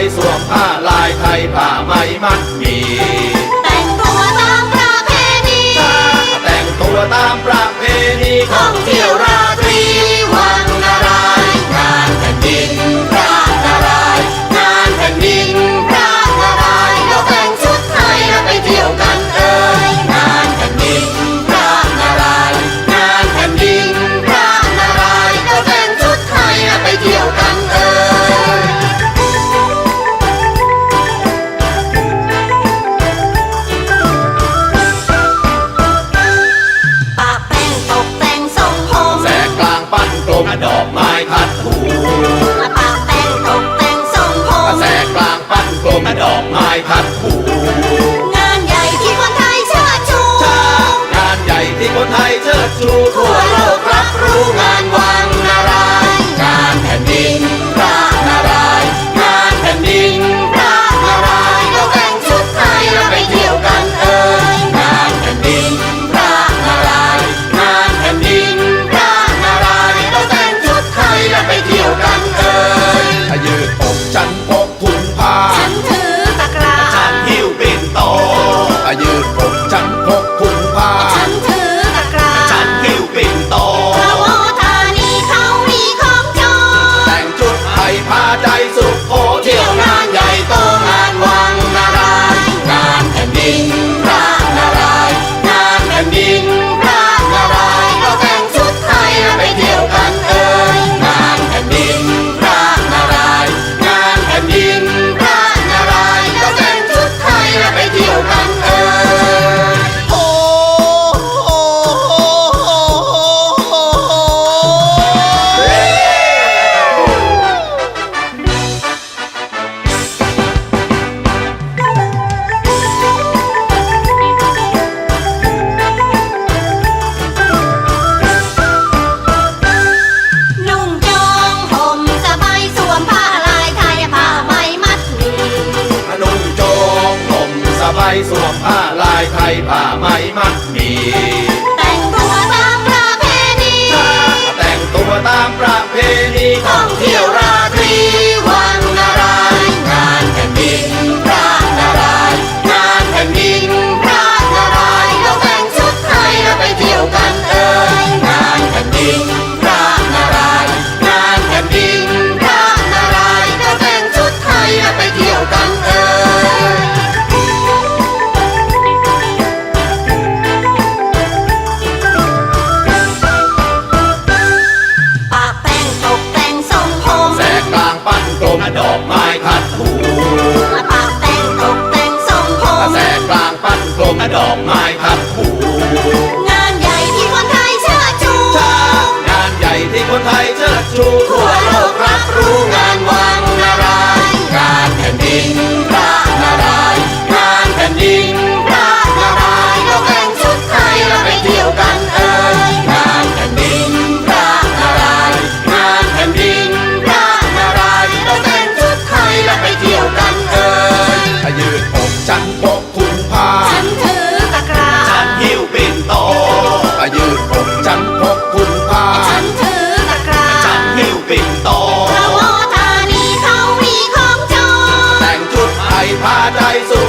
ยสวมผ้าลายไทยผ้าไหมมัดมีแต่งตัวตามประเพณีของ ไม้พัดผู ไผ่ป่า งดอกไม้ ปิ่นโตสุโขทัยเขามีของโจรแต่งชุดไทยพาใจสุ